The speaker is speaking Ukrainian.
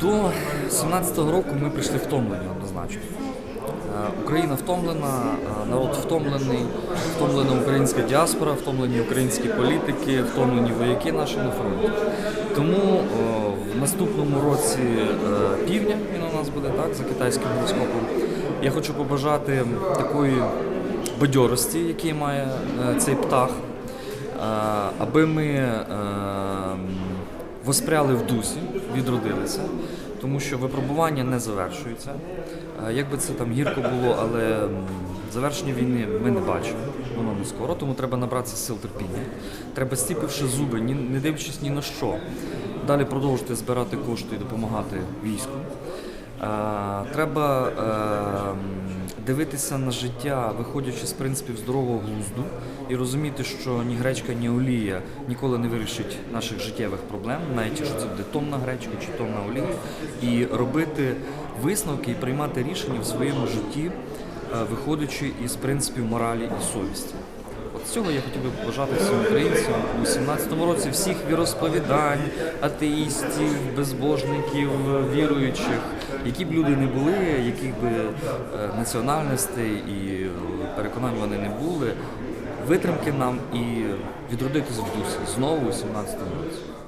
До 17-го року ми прийшли втомлені однозначно. Е, Україна втомлена, е, народ втомлений, втомлена українська діаспора, втомлені українські політики, втомлені вояки наші на фронті. Тому е, в наступному році півдня він у нас буде так, за китайським гороскопом. Я хочу побажати такої бадьорості, який має цей птах, аби ми воспряли в дусі, відродилися, тому що випробування не завершуються. Е, Як би це там гірко було, але завершення війни ми не бачимо, воно не скоро, тому треба набратися сил терпіння. Треба стіпивши зуби, не дивлячись ні на що. Далі продовжити збирати кошти і допомагати війську. Е, Треба е, дивитися на життя, виходячи з принципів здорового глузду, і розуміти, що ні гречка, ні олія ніколи не вирішить наших життєвих проблем, навіть якщо це буде тонна гречка чи тонна олія, і робити висновки і приймати рішення в своєму житті, е, виходячи із принципів моралі і совісті. Цього я хотів би побажати всім українцям у 17-му році всіх віросповідань, атеїстів, безбожників, віруючих, які б люди не були, яких би е, національностей і е, переконань вони не були, витримки нам і відродитись в дусі знову у 17-му році.